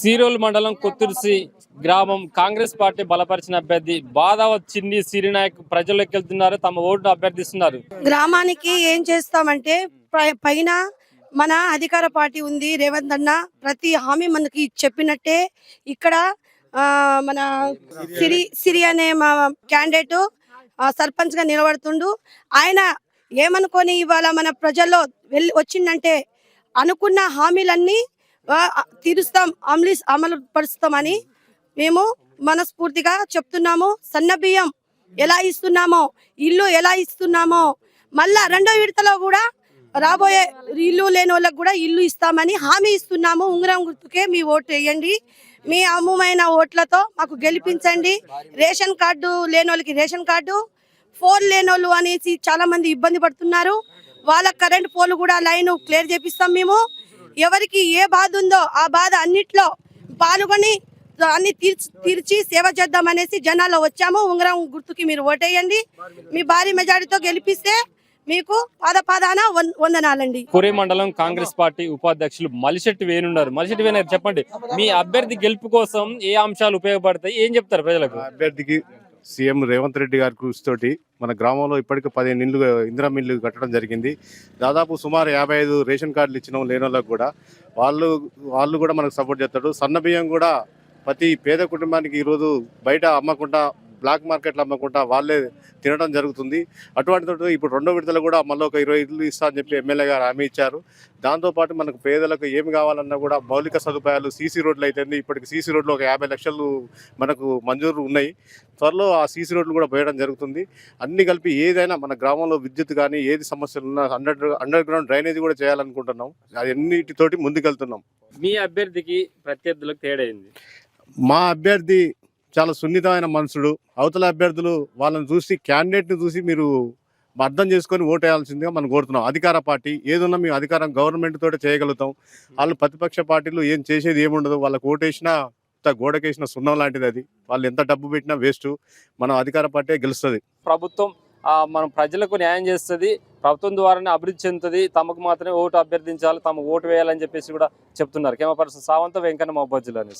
సీరోల్ మండలం కొత్తుర్సి గ్రామం కాంగ్రెస్ పార్టీ బలపరిచిన అభ్యర్థి బాదావత్ చిన్ని సిరినాయక్ ప్రజల్లోకి వెళ్తున్నారు. తమ ఓటును అభ్యర్థిస్తున్నారు. గ్రామానికి ఏం చేస్తామంటే పై- పైన మన అధికార పార్టీ ఉంది. రేవంత్ అన్న ప్రతి హామీ మనకి చెప్పినట్టే ఇక్కడ మన సిరి సిరి అనే మా క్యాండిడేట్ సర్పంచ్గా నిలబడుతుండు. ఆయన ఏమనుకొని ఇవాళ మన ప్రజల్లో వెళ్ళి వచ్చిందంటే అనుకున్న హామీలన్నీ తీరుస్తాం అమలు అమలు పరుస్తామని మేము మనస్ఫూర్తిగా చెప్తున్నాము. సన్న బియ్యం ఎలా ఇస్తున్నామో ఇల్లు ఎలా ఇస్తున్నామో మళ్ళా రెండో విడతలో కూడా రాబోయే ఇల్లు లేని వాళ్ళకి కూడా ఇల్లు ఇస్తామని హామీ ఇస్తున్నాము. ఉంగరం గుర్తుకే మీ ఓటు వేయండి. మీ అమ్ముమైన ఓట్లతో మాకు గెలిపించండి. రేషన్ కార్డు లేని వాళ్ళకి రేషన్ కార్డు ఫోన్ లేని వాళ్ళు అనేసి చాలా మంది ఇబ్బంది పడుతున్నారు. వాళ్ళ కరెంట్ పోలు కూడా లైన్ క్లియర్ చేపిస్తాం మేము. ఎవరికి ఏ బాధ ఉందో ఆ బాధ అన్నిట్లో పాల్గొని అన్ని తీర్చి తీర్చి సేవ చేద్దాం అనేసి జనాల్లో వచ్చాము. ఉంగరం గుర్తుకి మీరు ఓటేయండి. మీ భారీ మెజారిటీతో గెలిపిస్తే మీకు పాద పాదాన వందనాలండి. కురే మండలం కాంగ్రెస్ పార్టీ ఉపాధ్యక్షులు మలిశెట్టి వేణున్నారు మలిశెట్టి వేణు చెప్పండి మీ అభ్యర్థి గెలుపు కోసం ఏ అంశాలు ఉపయోగపడతాయి? ఏం చెప్తారు ప్రజలకు? అభ్యర్థికి సీఎం రేవంత్ రెడ్డి గారి కృషి తోటి మన గ్రామంలో ఇప్పటికే పదిహేను ఇల్లు ఇందిరా మిల్లు కట్టడం జరిగింది. దాదాపు సుమారు యాభై ఐదు రేషన్ కార్డులు ఇచ్చిన లేని వాళ్ళకు కూడా వాళ్ళు వాళ్ళు కూడా మనకు సపోర్ట్ చేస్తాడు. సన్న బియ్యం కూడా ప్రతి పేద కుటుంబానికి ఈరోజు బయట అమ్మకుండా బ్లాక్ మార్కెట్లో అమ్మకుండా వాళ్ళే తినడం జరుగుతుంది. అటువంటి ఇప్పుడు రెండో విడతలు కూడా మళ్ళీ ఒక ఇరవై ఇల్లు ఇస్తా అని చెప్పి ఎమ్మెల్యే గారు హామీ ఇచ్చారు. దాంతోపాటు మనకు పేదలకు ఏమి కావాలన్నా కూడా మౌలిక సదుపాయాలు సీసీ రోడ్లు అయితే ఇప్పటికి సీసీ రోడ్లు ఒక యాభై లక్షలు మనకు మంజూరు ఉన్నాయి. త్వరలో ఆ సీసీ రోడ్లు కూడా పోయడం జరుగుతుంది. అన్ని కలిపి ఏదైనా మన గ్రామంలో విద్యుత్ కానీ ఏది సమస్యలు ఉన్నా అండర్ అండర్ గ్రౌండ్ డ్రైనేజ్ కూడా చేయాలనుకుంటున్నాం. అన్నిటితోటి ముందుకెళ్తున్నాం. మీ అభ్యర్థికి ప్రత్యర్థులకు తేడా మా అభ్యర్థి చాలా సున్నితమైన మనుషుడు. అవతల అభ్యర్థులు వాళ్ళని చూసి క్యాండిడేట్ని చూసి మీరు అర్థం చేసుకొని ఓటు వేయాల్సిందిగా మనం కోరుతున్నాం. అధికార పార్టీ ఏదున్నా మేము అధికారం గవర్నమెంట్ తోటి చేయగలుగుతాం. వాళ్ళు ప్రతిపక్ష పార్టీలు ఏం చేసేది ఏముండదు. వాళ్ళకి ఓటేసినా గోడకేసిన సున్నం లాంటిది అది. వాళ్ళు ఎంత డబ్బు పెట్టినా వేస్ట్. మనం అధికార పార్టీ గెలుస్తుంది. ప్రభుత్వం మనం ప్రజలకు న్యాయం చేస్తుంది. ప్రభుత్వం ద్వారానే అభివృద్ధి చెందుతుంది. తమకు మాత్రమే ఓటు అభ్యర్థించాలి తమకు ఓటు వేయాలని చెప్పేసి కూడా చెప్తున్నారు. కెమెరా పర్సన్ సావంత వెంకన్న నుంచి